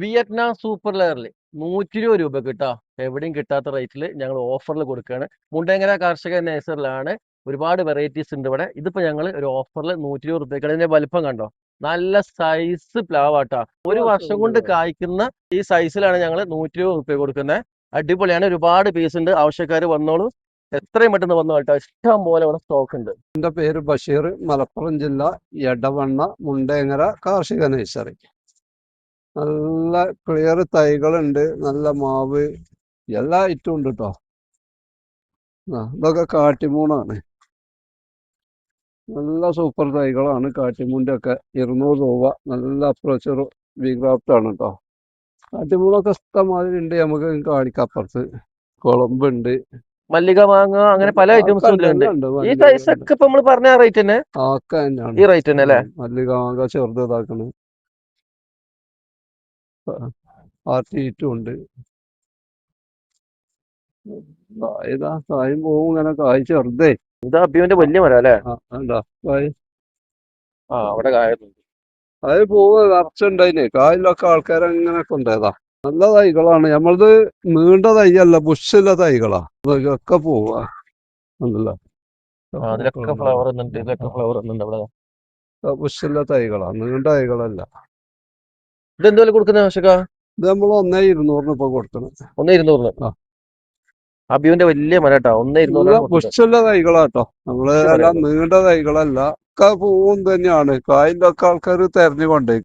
Vietnam super ലെയറിൽ നൂറ്റി ഇരുപത് രൂപ കിട്ടാ എവിടെയും കിട്ടാത്ത റേറ്റിൽ ഞങ്ങൾ ഓഫറിൽ കൊടുക്കുകയാണ് മുണ്ടേങ്ങര കാർഷിക നേഴ്സറിലാണ് ഒരുപാട് വെറൈറ്റീസ് ഉണ്ട് ഇവിടെ. ഇതിപ്പോ ഞങ്ങൾ ഒരു ഓഫറിൽ നൂറ്റി ഇരുപത് റുപ്യക്ക് ഇതിന്റെ വലിപ്പം കണ്ടോ? നല്ല സൈസ് പ്ലാവാട്ടാ. ഒരു വർഷം കൊണ്ട് കായ്ക്കുന്ന ഈ സൈസിലാണ് ഞങ്ങൾ നൂറ്റി ഇരുപത് റുപ്യ കൊടുക്കുന്നത് അടിപൊളിയാണ്. ഒരുപാട് പീസ് ഉണ്ട്. ആവശ്യക്കാർ വന്നോളൂ. എത്രയും പെട്ടെന്ന് വന്നു കേട്ടോ. ഇഷ്ടം പോലെ ഇവിടെ സ്റ്റോക്ക് ഉണ്ട്. എന്റെ പേര് ബഷീർ. മലപ്പുറം ജില്ല എടവണ്ണ മുണ്ടേങ്ങര കാർഷിക നഴ്സറി. നല്ല ക്ലിയർ തൈകളുണ്ട് നല്ല മാവ് എല്ലാ ഐറ്റവും ഉണ്ട് കേട്ടോ ഇതൊക്കെ കാട്ടിമൂണാണ്. നല്ല സൂപ്പർ തൈകളാണ് കാട്ടിമൂണിന്റെ ഒക്കെ ഇരുന്നൂറ് രൂപ നല്ല അപ്രോച്ചർ വിഗ്രാഫ്റ്റാണ് ആണ് കേട്ടോ കാട്ടിമൂണൊക്കെ ഇഷ്ടമാതിരി ഉണ്ട് നമുക്ക് കാണിക്കാം അപ്പുറത്ത്. കുളമ്പുണ്ട്. മല്ലിക മാങ്ങ അങ്ങനെ പല ഐറ്റംസും. ഈ സൈസ് ഒക്കെ ഇപ്പൊ പറഞ്ഞ റേറ്റ് തന്നെ? ഈ റേറ്റ് തന്നെ അല്ലേ? മല്ലിക മാങ്ങ ചെറുത് ഇതാക്കണ്. ആർട്ടിയിട്ടും ഉണ്ട്. ഏതാ? കായും പോവും ഇങ്ങനെ കായ് ചെറുതേ. ഇതാ അബിയോന്റെ വലിയ മരം അല്ലേ? ആ, കായ്. ആ അവിടെ കായുന്നുണ്ട് കായ് പോവ് നിറച്ചുണ്ടായിനെ കായലൊക്കെ ആൾക്കാർ അങ്ങനെ കൊണ്ടുപോയതാ. നല്ല തൈകളാണ്. നമ്മളത് നീണ്ട തൈയല്ല ബുഷുള്ള തൈകളാ. അതൊക്കെ പോവാ. ഉണ്ടല്ലോ അതിലൊക്കെ ഫ്ലവർ ഫ്ലവർ തൈകളാ. നീണ്ട തൈകളല്ല. ഇത് വില കൊടുക്കുന്ന ആവശ്യക്ക ഇത് നമ്മൾ ഒന്നേ ഇരുന്നൂറിന് ഇപ്പൊ കൊടുക്കണം ഒന്നേ ഇരുന്നൂറിന്? ആ. അബിയോന്റെ വലിയ മല കേട്ടോ ഒന്നേ നല്ല ഇരുന്നൂറ് പുഷ്ടുള്ള തൈകളാട്ടോ. നമ്മൾ നീണ്ട തൈകളല്ല ഒക്കെ പൂവും തന്നെയാണ്. കായലൊക്കെ ആൾക്കാർ തെരഞ്ഞു കൊണ്ടേ